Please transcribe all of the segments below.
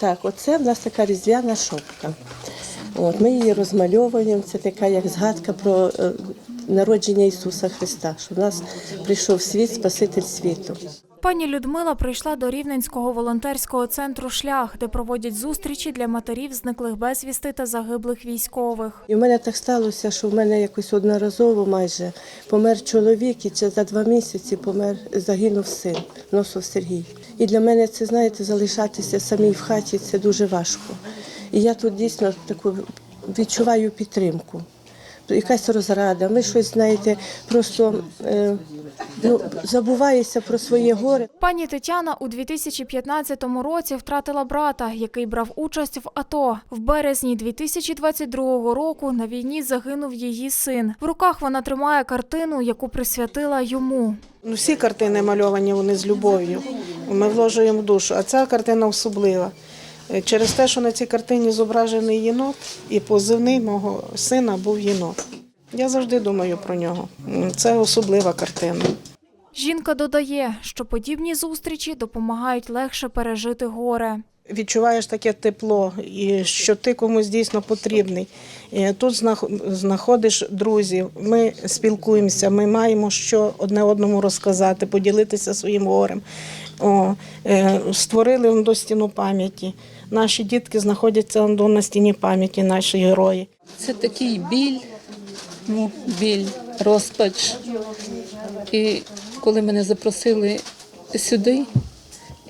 Так, оце в нас така різдвяна шопка. От, ми її розмальовуємо. Це така як згадка про е, народження Ісуса Христа, що в нас прийшов світ Спаситель світу. Пані Людмила прийшла до Рівненського волонтерського центру Шлях, де проводять зустрічі для матерів зниклих безвісти та загиблих військових. І в мене так сталося, що в мене якось одноразово майже помер чоловік, і за два місяці помер, загинув син, носов Сергій. І для мене це, знаєте, залишатися самій в хаті це дуже важко. І я тут дійсно таку відчуваю підтримку. Якась розрада. Ми щось, знаєте, просто е, ну, забуваєшся про своє горе. Пані Тетяна у 2015 році втратила брата, який брав участь в АТО. В березні 2022 року на війні загинув її син. В руках вона тримає картину, яку присвятила йому. Ну, всі картини мальовані вони з любов'ю. Ми вложуємо душу, а ця картина особлива. Е, Через те, що на цій картині зображений єнот, і позивний мого сина був єнот. Я завжди думаю про нього. Це особлива картина. Жінка додає, що подібні зустрічі допомагають легше пережити горе. Відчуваєш таке тепло, і що ти комусь дійсно потрібний. Тут знах- знаходиш друзів, ми спілкуємося, ми маємо що одне одному розказати, поділитися своїм горем. О, е, створили он до стіну пам'яті. Наші дітки знаходяться до на стіні пам'яті, наші герої. Це такий біль, ну, біль, розпач. І коли мене запросили сюди,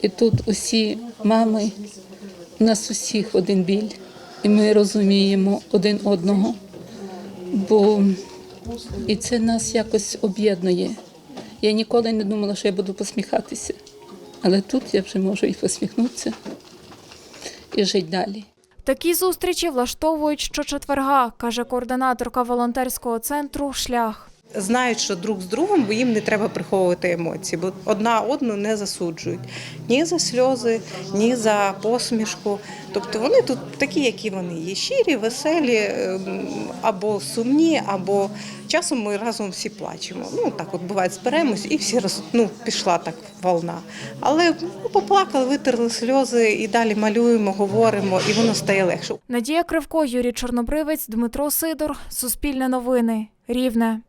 і тут усі мами, у нас усіх один біль, і ми розуміємо один одного, бо і це нас якось об'єднує. Я ніколи не думала, що я буду посміхатися, але тут я вже можу і посміхнутися, і жити далі. Такі зустрічі влаштовують щочетверга, каже координаторка волонтерського центру Шлях. Знають, що друг з другом, бо їм не треба приховувати емоції, бо одна одну не засуджують ні за сльози, ні за посмішку. Тобто вони тут такі, які вони є, щирі, веселі, ем, або сумні, або часом ми разом всі плачемо. Ну так от буває, зберемось і всі роз, ну, пішла так волна. Але ну, поплакали, витерли сльози і далі малюємо, говоримо, і воно стає легше. Надія Кривко, Юрій Чорнобривець, Дмитро Сидор. Суспільне новини. Рівне.